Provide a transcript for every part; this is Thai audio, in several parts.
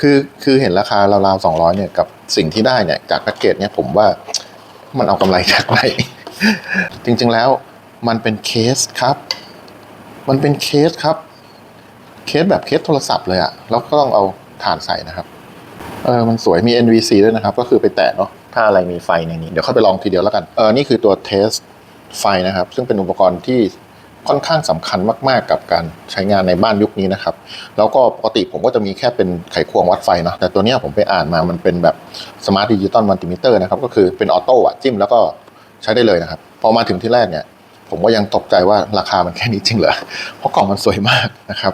คือคือเห็นราคาราวๆสองร้อยเนี่ยกับสิ่งที่ได้เนี่ยจากแพ็กเกจเนี่ยผมว่ามันเอากำไรจากไหน จริงๆแล้วมันเป็นเคสครับ มันเป็นเคสครับ เคสแบบเคสโทรศัพท์เลยอะแล้วก็ต้องเอาถ่านใส่นะครับ เออมันสวยมี NVC ด้วยนะครับ ก็คือไปแตะเนาะถ้าอะไรมีไฟในนี้ เดี๋ยวค่อยไปลองทีเดียวแล้วกัน เออนี่คือตัวเทสไฟนะครับ ซึ่งเป็นอุปกรณ์ที่ ค่อนข้างสำคัญมาก ๆ กับการใช้งานในบ้านยุคนี้นะครับ แล้วก็ปกติผมก็จะมีแค่เป็นไขควงวัดไฟเนาะแต่ตัวเนี้ยผมไปอ่านมามันเป็นแบบสมาร์ทดิจิตอลมัลติมิเตอร์นะครับก็คือเป็นออโต้อะจิ้มแล้วก็ใช้ได้เลยนะครับ พอมาถึงที่แรกเนี่ย ผมก็ยังตกใจว่าราคามันแค่นี้จริงเหรอเพราะกล่องมันสวยมากนะครับ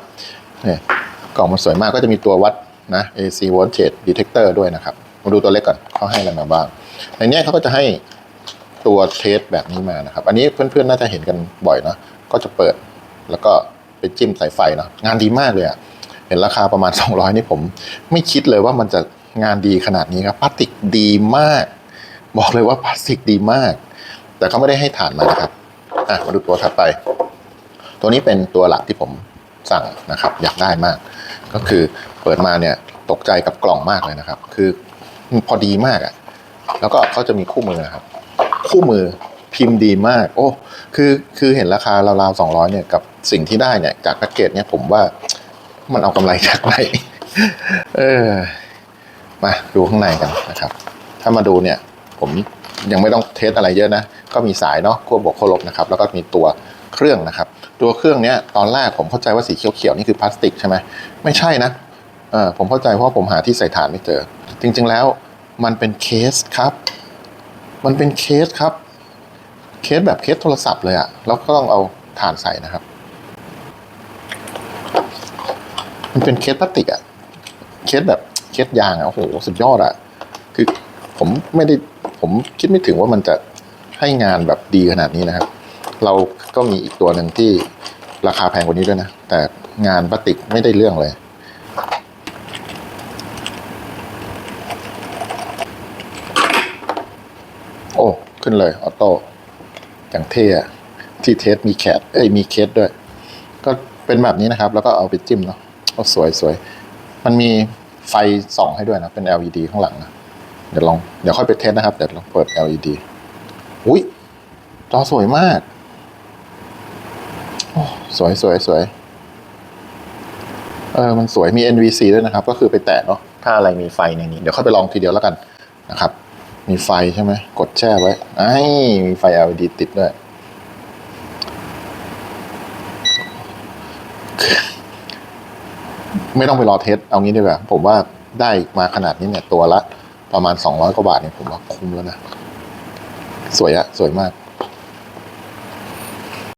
เนี่ยกล่องมันสวยมากก็จะมีตัววัดนะ AC voltage detector ด้วยนะครับมาดูตัวเล็กก่อนเขาให้อะไรมาบ้างในเนี้ยเขาก็จะให้ ตัวเทสแบบนี้มานะครับ อันนี้เพื่อนๆน่าจะเห็นกันบ่อยนะ ก็จะเปิดแล้วก็ไปจิ้มสายไฟเนาะงานดีมากเลยอะเห็นราคาประมาณ 200 นี่ผม ไม่คิดเลยว่ามันจะงานดีขนาดนี้ครับพลาสติกดีมาก บอกเลยว่าพลาสติกดีมาก แต่เขาไม่ได้ให้ฐานมานะครับอะมาดูตัวถัดไป ตัวนี้เป็นตัวหลักที่ผมสั่งนะครับ อยากได้มาก ก็คือเปิดมาเนี่ยตกใจกับกล่องมากเลยนะครับ คือพอดีมากอะ่ะแล้วก็เขาจะมีคู่มือนะครับ คู่มือพิมพ์ดีมาก โอ้คือคือเห็นราคาราวๆสองร้อยเนี่ยกับสิ่งที่ได้เนี่ยจากแพ็กเกจเนี่ยผมว่ามันเอากำไรจากไหนเออมาดูข้างในกันนะครับ ถ้ามาดูเนี่ย ผมยังไม่ต้องเทสอะไรเยอะนะ ก็มีสายเนาะขั้วบวกขั้วลบนะครับ แล้วก็มีตัวเครื่องนะครับ ตัวเครื่องเนี้ยตอนแรกผมเข้าใจว่าสีเขียวๆนี่คือพลาสติกใช่ไหมไม่ใช่นะเออผมเข้าใจเพราะผมหาที่ใส่ฐานไม่เจอ จริง ๆแล้วมันเป็นเคสครับ มันเป็นเคสครับ เคสแบบเคสโทรศัพท์เลยอะแล้วก็ต้องเอาฐานใส่นะครับ มันเป็นเคสพลาสติกอะเคสแบบเคสยางอะโอ้โหสุดยอดอะคือผมไม่ได้ผมคิดไม่ถึงว่ามันจะให้งานแบบดีขนาดนี้นะครับ เราก็มีอีกตัวหนึ่งที่ราคาแพงกว่านี้ด้วยนะ แต่งานพลาสติกไม่ได้เรื่องเลย โอ้ ขึ้นเลยออโต้อย่างเท่ที่เทสมีแคดเอ้ยมีเคสด้วย ก็เป็นแบบนี้นะครับ แล้วก็เอาไปจิ้มเนาะโอ้สวยสวยมันมีไฟส่องให้ด้วยนะ เป็น LED ข้างหลังนะเดี๋ยวลองเดี๋ยวค่อยไปเทสนะครับ เดี๋ยวลองเปิด LED อุ้ยจอสวยมากโอ้สวยสวยสวยเออมันสวยมี NVC ด้วยนะครับ ก็คือไปแตะเนาะถ้าอะไรมีไฟในนี้ เดี๋ยวค่อยไปลองทีเดียวแล้วกันนะครับ มีไฟใช่ไหมกดแช่ไว้ไอ้มีไฟ LED ติดด้วย ไม่ต้องไปรอเทสเอางี้ดีกว่า ผมว่าได้มาขนาดนี้เนี่ยตัวละ ประมาณ 200 กว่าบาทเนี่ยผมว่าคุ้มแล้วนะ สวยอะสวยมาก